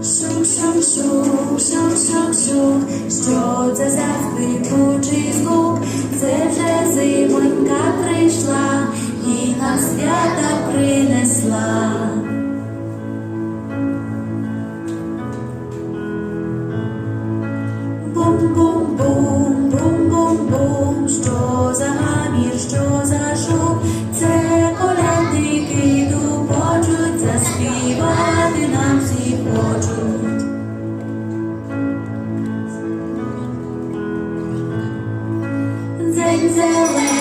Шоу, шоу, шоу, шоу, шоу, шоу, що це за скрипучий звук, це вже зимонька прийшла і нам свята принесла. Бум-бум-бум, бум-бум-бум, що за гамір, що співати нам всі хочуть. День зелений.